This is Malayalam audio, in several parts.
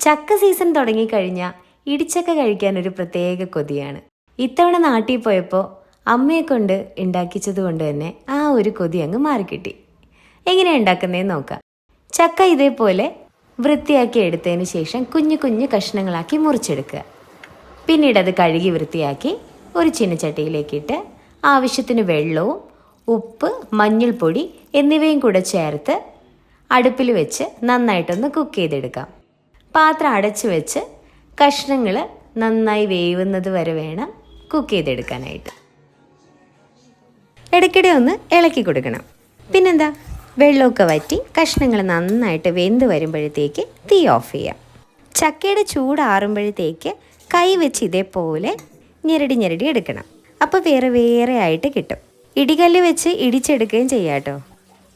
ചക്ക സീസൺ തുടങ്ങിക്കഴിഞ്ഞാൽ ഇടിച്ചക്ക കഴിക്കാൻ ഒരു പ്രത്യേക കൊതിയാണ്. ഇത്തവണ നാട്ടിൽ പോയപ്പോൾ അമ്മയെ കൊണ്ട് ഉണ്ടാക്കിച്ചത് കൊണ്ട് തന്നെ ആ ഒരു കൊതി അങ്ങ് മാറിക്കിട്ടി. എങ്ങനെയാണ് ഉണ്ടാക്കുന്നതെന്ന് നോക്കാം. ചക്ക ഇതേപോലെ വൃത്തിയാക്കി എടുത്തതിന് ശേഷം കുഞ്ഞു കുഞ്ഞു കഷ്ണങ്ങളാക്കി മുറിച്ചെടുക്കുക. പിന്നീട് അത് കഴുകി വൃത്തിയാക്കി ഒരു ചീനച്ചട്ടിയിലേക്കിട്ട് ആവശ്യത്തിന് വെള്ളവും ഉപ്പ് മഞ്ഞൾപ്പൊടി എന്നിവയും കൂടെ ചേർത്ത് അടുപ്പിൽ വെച്ച് നന്നായിട്ടൊന്ന് കുക്ക് ചെയ്തെടുക്കാം. പാത്രം അടച്ചു വെച്ച് കഷ്ണങ്ങൾ നന്നായി വേവുന്നത് വരെ വേണം കുക്ക് ചെയ്തെടുക്കാനായിട്ട്. ഇടയ്ക്കിടെ ഒന്ന് ഇളക്കി കൊടുക്കണം. പിന്നെന്താ? വെള്ളമൊക്കെ വറ്റി കഷ്ണങ്ങൾ നന്നായിട്ട് വെന്ത് വരുമ്പോഴത്തേക്ക് തീ ഓഫ് ചെയ്യാം. ചക്കയുടെ ചൂടാറുമ്പോഴത്തേക്ക് കൈ വെച്ച് ഇതേപോലെ ഞെരടി ഞെരടി എടുക്കണം. അപ്പോൾ വേറെ വേറെ ആയിട്ട് കിട്ടും. ഇടികല്ല് വെച്ച് ഇടിച്ചെടുക്കുകയും ചെയ്യാം കേട്ടോ.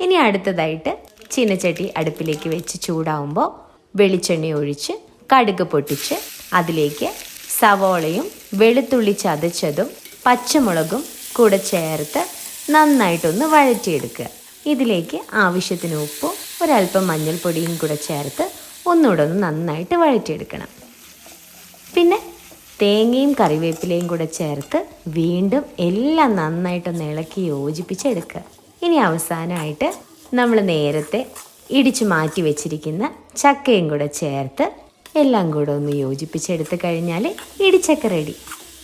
ഇനി അടുത്തതായിട്ട് ചീനച്ചട്ടി അടുപ്പിലേക്ക് വെച്ച് ചൂടാവുമ്പോൾ വെളിച്ചെണ്ണ ഒഴിച്ച് കടുക് പൊട്ടിച്ച് അതിലേക്ക് സവോളയും വെളുത്തുള്ളി ചതച്ചതും പച്ചമുളകും കൂടെ ചേർത്ത് നന്നായിട്ടൊന്ന് വഴറ്റിയെടുക്കുക. ഇതിലേക്ക് ആവശ്യത്തിന് ഉപ്പും ഒരല്പം മഞ്ഞൾപ്പൊടിയും കൂടെ ചേർത്ത് ഒന്നുകൂടെ ഒന്ന് നന്നായിട്ട് വഴറ്റിയെടുക്കണം. പിന്നെ തേങ്ങയും കറിവേപ്പിലയും കൂടെ ചേർത്ത് വീണ്ടും എല്ലാം നന്നായിട്ടൊന്ന് ഇളക്കി യോജിപ്പിച്ചെടുക്കുക. ഇനി അവസാനമായിട്ട് നമ്മൾ നേരത്തെ ഇടിച്ചു മാറ്റി വെച്ചിരിക്കുന്ന ചക്കയും കൂടെ ചേർത്ത് എല്ലാം കൂടെ ഒന്ന് യോജിപ്പിച്ചെടുത്ത് കഴിഞ്ഞാൽ ഇടിച്ചക്ക റെഡി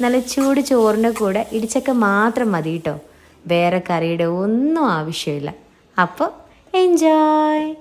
നല്ല ചൂട് ചോറിന്റെ കൂടെ ഇടിച്ചക്ക മാത്രം മതി കേട്ടോ വേറെ കറിയുടെ ഒന്നും ആവശ്യമില്ല. അപ്പോൾ എൻജോയ്